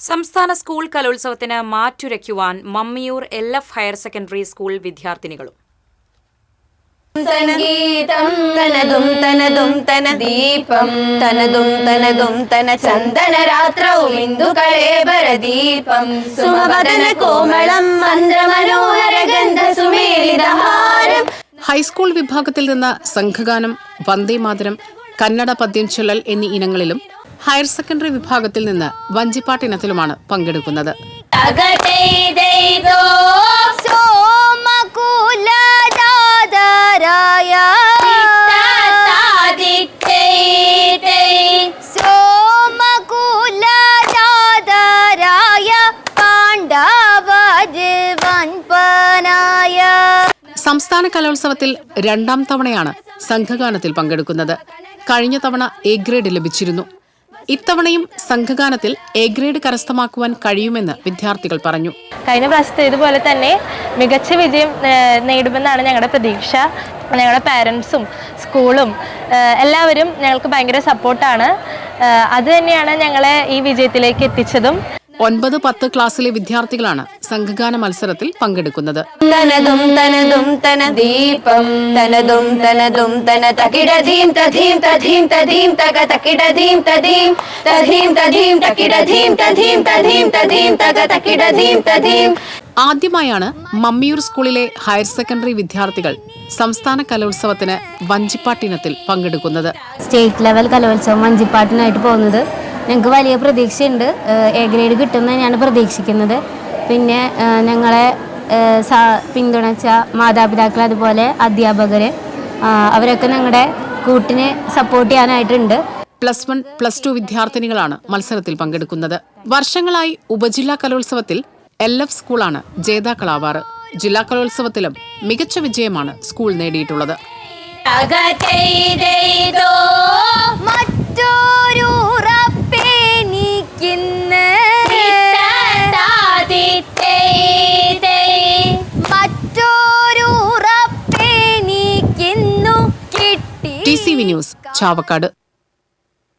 സംസ്ഥാന സ്കൂൾ കലോത്സവത്തിന് മാറ്റുരയ്ക്കുവാൻ Mammiyur L F higher secondary school വിദ്യാർത്ഥിനികളും. സംഗീതം തനതും തനതും തന ദീപം തനതും തനതും തന ചന്ദന രാത്രവും ഇന്ദുകളേബര ദീപം സുമവദന കോമളം മന്ത്രമനോഹര ഗന്ധ സുമേലിതഹാരം ഹൈസ്കൂൾ വിഭാഗത്തിൽ നിന്ന് സംഘഗാനം വന്ദേമാതരം കന്നഡ പദ്യം ചൊല്ലൽ എന്നീ ഇനങ്ങളിലും ഹയർ സെക്കൻഡറി വിഭാഗത്തിൽ നിന്ന് വഞ്ചിപ്പാട്ട് ഇനത്തിലുമാണ് പങ്കെടുക്കുന്നത്. സംസ്ഥാന കലോത്സവത്തിൽ രണ്ടാം തവണയാണ് സംഘഗാനത്തിൽ പങ്കെടുക്കുന്നത്. കഴിഞ്ഞ തവണ എ ഗ്രേഡ് ലഭിച്ചിരുന്നു. ഇത്തവണയും സംഘഗാനത്തിൽ എ ഗ്രേഡ് കരസ്ഥമാക്കുവാൻ കഴിയുമെന്ന് വിദ്യാർത്ഥികൾ പറഞ്ഞു. കഴിഞ്ഞ പ്രാവശ്യത്തെ ഇതുപോലെ തന്നെ മികച്ച വിജയം നേടുമെന്നാണ് ഞങ്ങളുടെ പ്രതീക്ഷ. ഞങ്ങളുടെ പാരൻസും സ്കൂളും എല്ലാവരും ഞങ്ങൾക്ക് ഭയങ്കര സപ്പോർട്ടാണ് അത് തന്നെയാണ് ഞങ്ങളെ ഈ വിജയത്തിലേക്ക് എത്തിച്ചതും. ഒൻപത് പത്ത് ക്ലാസ്സിലെ വിദ്യാർത്ഥികളാണ് സംഘഗാന മത്സരത്തിൽ പങ്കെടുക്കുന്നത്. തനതും തനതും തന ദീപം തനതും തനതും തന തകിടധീം തധീം തധീം തധീം തക തകിടധീം തധീം തധീം തധീം തകിടധീം തധീം തധീം തധീം തക തകിടധീം തധീം. ആദ്യമായാണ് മമ്മിയൂർ സ്കൂളിലെ ഹയർ സെക്കൻഡറി വിദ്യാർത്ഥികൾ സംസ്ഥാന കലോത്സവത്തിന് വഞ്ചിപ്പാട്ടിനത്തിൽ പങ്കെടുക്കുന്നത്. സ്റ്റേറ്റ് ലെവൽ കലോത്സവം വഞ്ചിപ്പാട്ടിനായിട്ട് പോകുന്നത്. ഞങ്ങൾക്ക് വലിയ പ്രതീക്ഷയുണ്ട്. എ ഗ്രേഡ് കിട്ടുമെന്ന് തന്നെയാണ് പ്രതീക്ഷിക്കുന്നത്. പിന്നെ ഞങ്ങളെ പിന്തുണച്ച മാതാപിതാക്കൾ അതുപോലെ അധ്യാപകർ അവരൊക്കെ ഞങ്ങളുടെ കൂട്ടിനെ സപ്പോർട്ട് ചെയ്യാനായിട്ടുണ്ട്. പ്ലസ് വൺ പ്ലസ് ടു വിദ്യാർത്ഥിനികളാണ് മത്സരത്തിൽ പങ്കെടുക്കുന്നത്. വർഷങ്ങളായി ഉപജില്ലാ കലോത്സവത്തിൽ എൽ എഫ് സ്കൂളാണ് ജേതാക്കളാവാറ്. ജില്ലാ കലോത്സവത്തിലും മികച്ച വിജയമാണ് സ്കൂൾ നേടിയിട്ടുള്ളത്. ന്യൂസ് ചാവക്കാട്.